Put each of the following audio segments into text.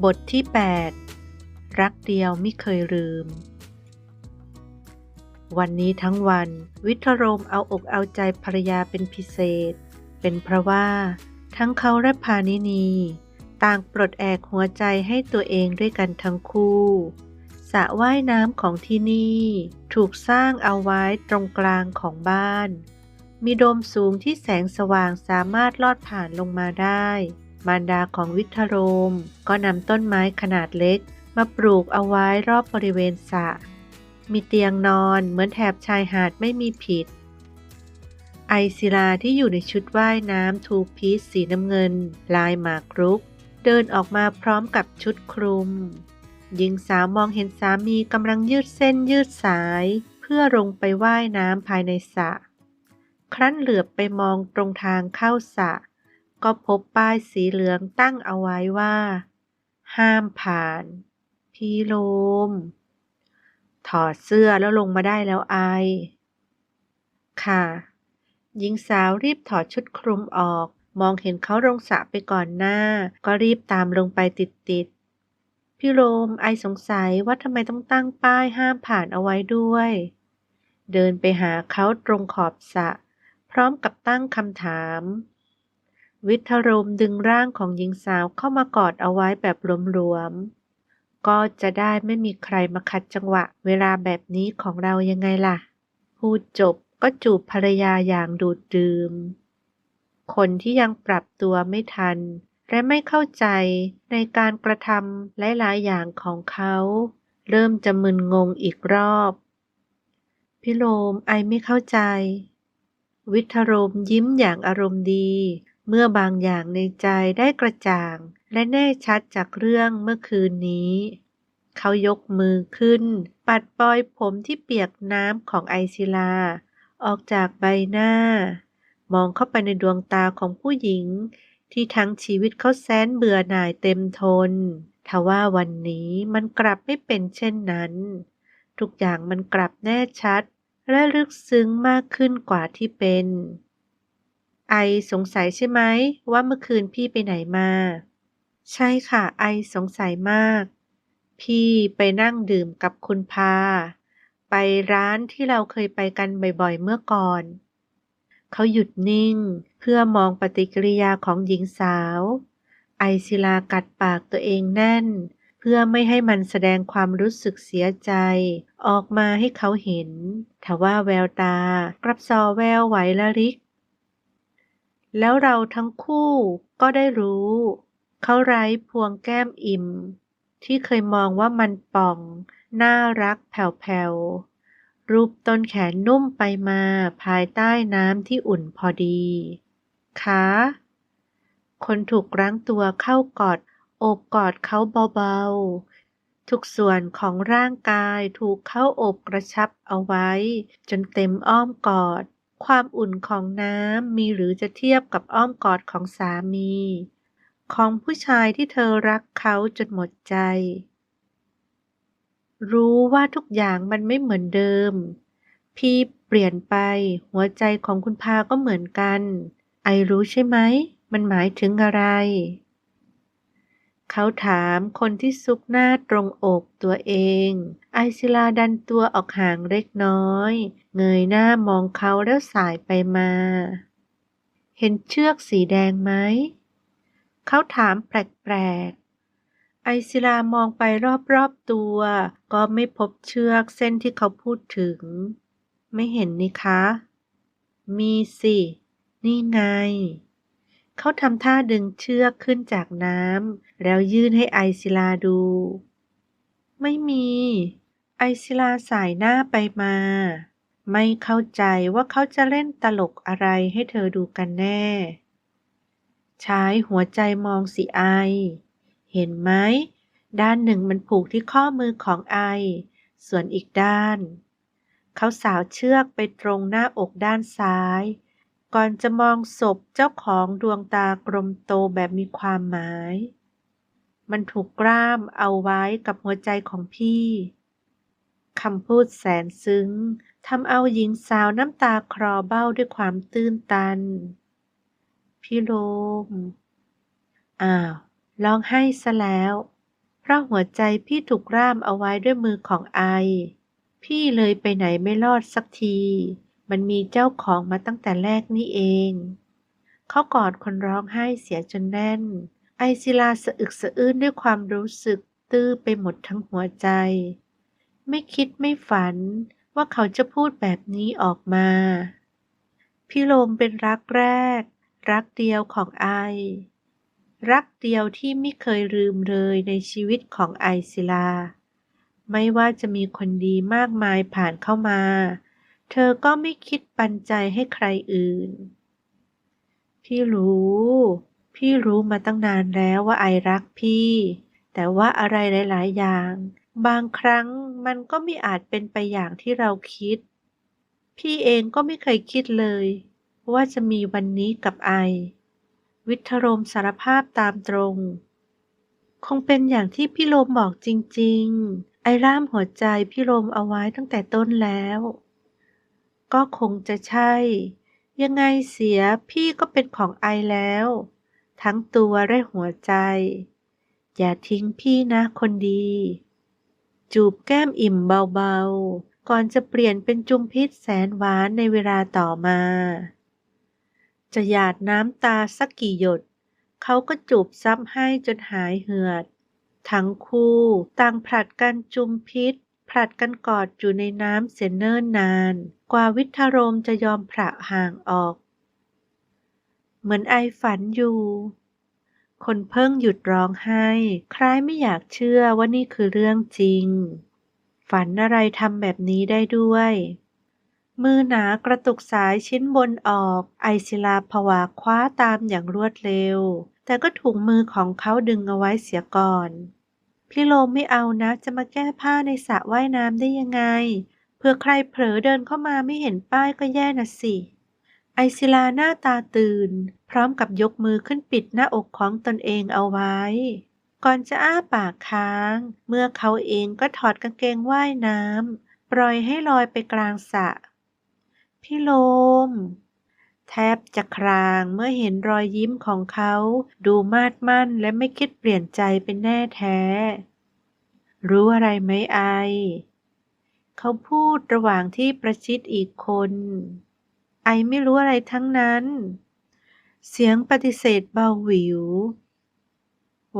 บทที่ 8 รักเดียวไม่เคยลืม วันนี้ทั้งวันวิทรมเอาอกเอาใจภรรยาเป็นพิเศษ เป็นเพราะว่าทั้งเขาและพานินี ต่างปลดแอกหัวใจให้ตัวเองด้วยกันทั้งคู่สระว่ายน้ำของที่นี่ ถูกสร้างเอาไว้ตรงกลางของบ้าน มีโดมสูงที่แสงสว่างสามารถลอดผ่านลงมาได้ มารดาของวิทโรม ก็นำต้นไม้ขนาดเล็ก มาปลูกเอาไว้รอบบริเวณสระมีเตียงนอนเหมือนแถบชายหาดไม่มีผิด ไอศิลาที่อยู่ในชุดว่ายน้ำทูพีซสีน้ำเงิน ลายหมากรุก เดินออกมาพร้อมกับชุดคลุม หญิงสาวมองเห็นสามีกำลังยืดเส้นยืดสาย เพื่อลงไปว่ายน้ำภายในสระครั้นเหลือบไปมองตรงทางเข้าสระ ก็พบป้ายสีเหลืองตั้งเอาไว้ว่า ห้ามผ่าน พี่โลม ถอดเสื้อแล้วลงมาได้แล้วไอ ค่ะ หญิงสาวรีบถอดชุดคลุมออก มองเห็นเขาลงสระไปก่อนหน้า ก็รีบตามลงไปติดๆ พี่โรมไอสงสัยว่าทำไมต้องตั้งป้ายห้ามผ่านเอาไว้ด้วย เดินไปหาเขาตรงขอบสระพร้อมกับตั้งคำถาม วิทรมดึงร่างของหญิงสาวเข้ามากอดเอาไว้แบบหลวมๆ ก็จะได้ไม่มีใครมาขัดจังหวะเวลาแบบนี้ของเรายังไงล่ะ พูดจบก็จูบภรรยาอย่างดูดดื่ม คนที่ยังปรับตัวไม่ทัน และไม่เข้าใจในการกระทำหลายๆ อย่างของเขา เริ่มจะมึนงงอีกรอบพี่โลมไอไม่เข้าใจ วิทรมยิ้มอย่างอารมณ์ดี เมื่อบางอย่างในใจได้กระจ่าง และแน่ชัดจากเรื่องเมื่อคืนนี้ เขายกมือขึ้น ปัดปลอยผมที่เปียกน้ำของไอศิลา ออกจากใบหน้า มองเข้าไปในดวงตาของผู้หญิง ที่ทั้งชีวิตเขาแสนเบื่อหน่ายเต็มทนทว่าวันนี้มันกลับไม่เป็นเช่นนั้น ทุกอย่างมันกลับแน่ชัด และลึกซึ้งมากขึ้นกว่าที่เป็น ไอสงสัยใช่ไหมว่าเมื่อคืนพี่ไปไหนมา ใช่ค่ะ ไอสงสัยมาก พี่ไปนั่งดื่มกับคุณพา ไปร้านที่เราเคยไปกันบ่อยๆเมื่อก่อน เขาหยุดนิ่งเพื่อมองปฏิกิริยาของหญิงสาว ไอศิลากัดปากตัวเองแน่น เพื่อไม่ให้มันแสดงความรู้สึกเสียใจ ออกมาให้เขาเห็นทว่าแววตากลับซอแววไหวละริก แล้วเราทั้งคู่ก็ได้รู้ เขาไร้พวงแก้มอิ่ม ที่เคยมองว่ามันป่อง น่ารักแผ่วๆ รูปต้นแขนนุ่มไปมาภายใต้น้ำที่อุ่นพอดีขาคนถูกรั้งตัวเข้ากอดโอบกอดเขาเบาๆ ทุกส่วนของร่างกายถูกเข้าโอบกระชับเอาไว้ จนเต็มอ้อมกอด ความอุ่นของน้ำมีหรือจะเทียบกับอ้อมกอดของสามี ของผู้ชายที่เธอรักเขาจนหมดใจ รู้ว่าทุกอย่างมันไม่เหมือนเดิม พี่เปลี่ยนไป หัวใจของคุณพาก็เหมือนกัน ไอรู้ใช่ไหม มันหมายถึงอะไร เขาถามคนที่ซุกหน้าตรงอกตัวเอง ไอศิลาดันตัวออกห่างเล็กน้อย เงยหน้ามองเขาแล้วสายไปมา เห็นเชือกสีแดงไหม เขาถามแปลกๆ ไอศิลามองไปรอบๆตัว ก็ไม่พบเชือกเส้นที่เขาพูดถึง ไม่เห็นนี่คะ มีสิ นี่ไง เขาทำท่าดึงเชือกขึ้นจากน้ำแล้วยื่นให้ไอศิลาดู ไม่มี ไอศิลาสายหน้าไปมา ไม่เข้าใจว่าเขาจะเล่นตลกอะไรให้เธอดูกันแน่ ใช้หัวใจมองสิไอ เห็นไหม ด้านหนึ่งมันผูกที่ข้อมือของไอ ส่วนอีกด้าน เขาสาวเชือกไปตรงหน้าอกด้านซ้าย ก่อนจะมองศพเจ้าของดวงตากลมโตแบบมีความหมาย มันถูกกล้ามเอาไว้กับหัวใจของพี่คำพูดแสนซึ้งทำเอาหญิงสาวน้ำตาคลอเบ้าด้วยความตื้นตัน พี่ลมอ้าวร้องไห้ซะแล้ว เพราะหัวใจพี่ถูกร่ามเอาไว้ด้วยมือของไอ พี่เลยไปไหนไม่รอดสักที มันมีเจ้าของมาตั้งแต่แรกนี่เอง เขากอดคนร้องไห้เสียจนแน่น ไอศิลาสะอึกสะอื้นด้วยความรู้สึกตื้อไปหมดทั้งหัวใจ ไม่คิดไม่ฝันว่าเขาจะพูดแบบนี้ออกมา พี่โลมเป็นรักแรก รักเดียวของไอ รักเดียวที่ไม่เคยลืมเลยในชีวิตของไอศิลา ไม่ว่าจะมีคนดีมากมายผ่านเข้ามา เธอก็ไม่คิดปันใจให้ใครอื่น พี่รู้ พี่รู้มาตั้งนานแล้วว่าไอรักพี่ แต่ว่าอะไรหลาย ๆ อย่าง บางครั้งมันก็ไม่อาจเป็นไปอย่างที่เราคิด พี่เองก็ไม่เคยคิดเลย ว่าจะมีวันนี้กับไอ วิทรมสารภาพตามตรง คงเป็นอย่างที่พี่โลมบอกจริง ๆ ไอร่ามหัวใจพี่โลมเอาไว้ตั้งแต่ต้นแล้ว ก็คงจะใช่ ยังไงเสียพี่ก็เป็นของไอแล้ว ทั้งตัวและหัวใจ อย่าทิ้งพี่นะคนดี จูบแก้มอิ่มเบาๆ ก่อนจะเปลี่ยนเป็นจุมพิษแสนหวานในเวลาต่อมา จะหยาดน้ำตาสักกี่หยด เขาก็จูบซ้ำให้จนหายเหือด ทั้งคู่ต่างผลัดกันจุมพิษ ผลัดกันกอดอยู่ในน้ำเสียเนิ่นนาน กว่าวิทรมจะยอมผละห่างออก เหมือนไอฝันอยู่ คนเพิ่งหยุดร้องไห้ คล้ายไม่อยากเชื่อว่านี่คือเรื่องจริง ฝันอะไรทำแบบนี้ได้ด้วย มือหนากระตุกสายชิ้นบนออก ไอศิลาผวาคว้าตามอย่างรวดเร็ว แต่ก็ถูกมือของเขาดึงเอาไว้เสียก่อน พี่โลมไม่เอานะ จะมาแก้ผ้าในสระว่ายน้ำได้ยังไง เพื่อใครเผลอเดินเข้ามาไม่เห็นป้ายก็แย่น่ะสิ ไอศิลาหน้าตาตื่น พร้อมกับยกมือขึ้นปิดหน้าอกของตนเองเอาไว้ ก่อนจะอ้าปากค้าง เมื่อเขาเองก็ถอดกางเกงว่ายน้ำปล่อยให้ลอยไปกลางสระพี่โลม แทบจะครางเมื่อเห็นรอยยิ้มของเขา ดูมาดมั่นและไม่คิดเปลี่ยนใจเป็นแน่แท้ รู้อะไรไหมไอ เขาพูดระหว่างที่ประชิดอีกคน ไอไม่รู้อะไรทั้งนั้น เสียงปฏิเสธเบาหวิว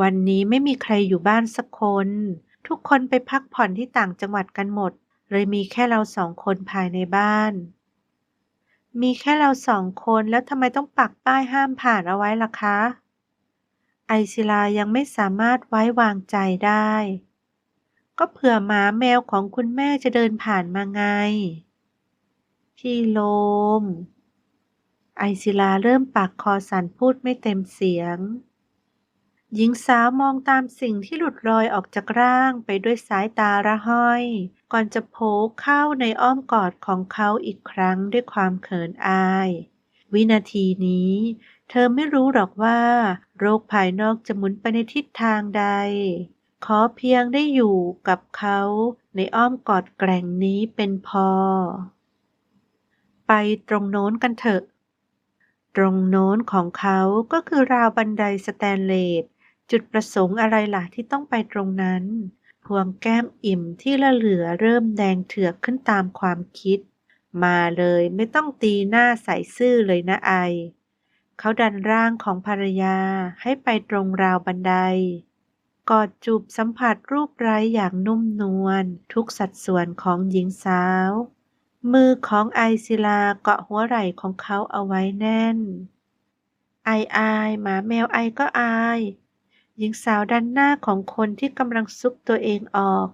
วันนี้ไม่มีใครอยู่บ้านสักคน ทุกคนไปพักผ่อนที่ต่างจังหวัดกันหมด เลยมีแค่เราสองคนภายในบ้าน มีแค่เราสองคนแล้วทำไมต้องปักป้ายห้ามผ่านเอาไว้ล่ะคะ ไอศิลายังไม่สามารถไว้วางใจได้ ก็เผื่อหมาแมวของคุณแม่จะเดินผ่านมาไง พี่โลม ไอศิลาเริ่มปากคอสั่นพูดไม่เต็มเสียง หญิงสาวมองตามสิ่งที่หลุดลอยออกจากร่างไปด้วยสายตาระห้อย ก่อนจะโผล่เข้าในอ้อมกอดของเขาอีกครั้งด้วยความเขินอาย วินาทีนี้ เธอไม่รู้หรอกว่า โรคภายนอกจะหมุนไปในทิศทางใด ขอเพียงได้อยู่กับเขาในอ้อมกอดแกร่งนี้เป็นพอ ไปตรงโน้นกันเถอะตรงโน้นของเขาก็คือราวบันไดสแตนเลส จุดประสงค์อะไรล่ะที่ต้องไปตรงนั้น พวงแก้มอิ่มที่ละเหลือเริ่มแดงเถือกขึ้นตามความคิด มาเลยไม่ต้องตีหน้าใส่ซื่อเลยนะไอ เขาดันร่างของภรรยาให้ไปตรงราวบันได กอดจูบสัมผัสรูปไร้อย่างนุ่มนวลทุกสัดส่วนของหญิงสาว มือของไอศิลาเกาะหัวไหล่ของเขาเอาไว้แน่น ไออายหมาแมวไอก็อาย หญิงสาวด้านหน้าของคนที่กำลังซุกตัวเองออก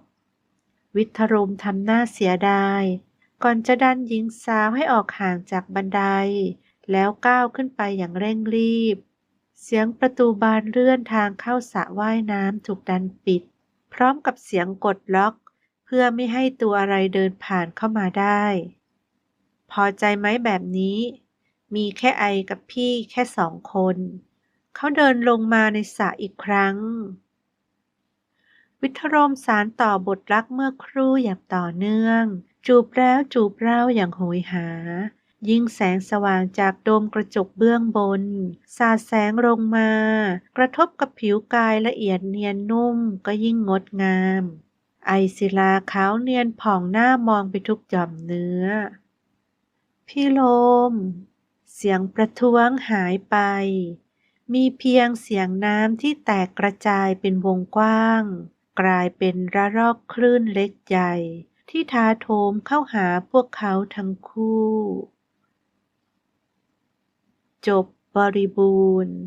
วิทรมทำหน้าเสียดาย ก่อนจะดันหญิงสาวให้ออกห่างจากบันได แล้วก้าวขึ้นไปอย่างเร่งรีบ เสียงประตูบานเลื่อนทางเข้าสระว่ายน้ำถูกดันปิด พร้อมกับเสียงกดล็อก เพื่อไม่ให้ตัวอะไรเดินผ่านเข้ามาได้ พอใจไหมแบบนี้ มีแค่ไอกับพี่แค่สองคน เขาเดินลงมาในสระอีกครั้ง วิทรมสารต่อบทรักเมื่อครู่อย่างต่อเนื่อง จูบแล้วจูบเล่าอย่างโหยหา ยิ่งแสงสว่างจากโดมกระจกเบื้องบน สาดแสงลงมา กระทบกับผิวกายละเอียดเนียนนุ่มก็ยิ่งงดงาม ไอศิลาขาวเนียนผ่องหน้ามองไปทุกหย่อมเนื้อ พี่โลมเสียงประท้วงหายไป มีเพียงเสียงน้ำที่แตกกระจายเป็นวงกว้าง กลายเป็นระลอกคลื่นเล็กใหญ่ ที่ท้าโถมเข้าหาพวกเขาทั้งคู่ จบบริบูรณ์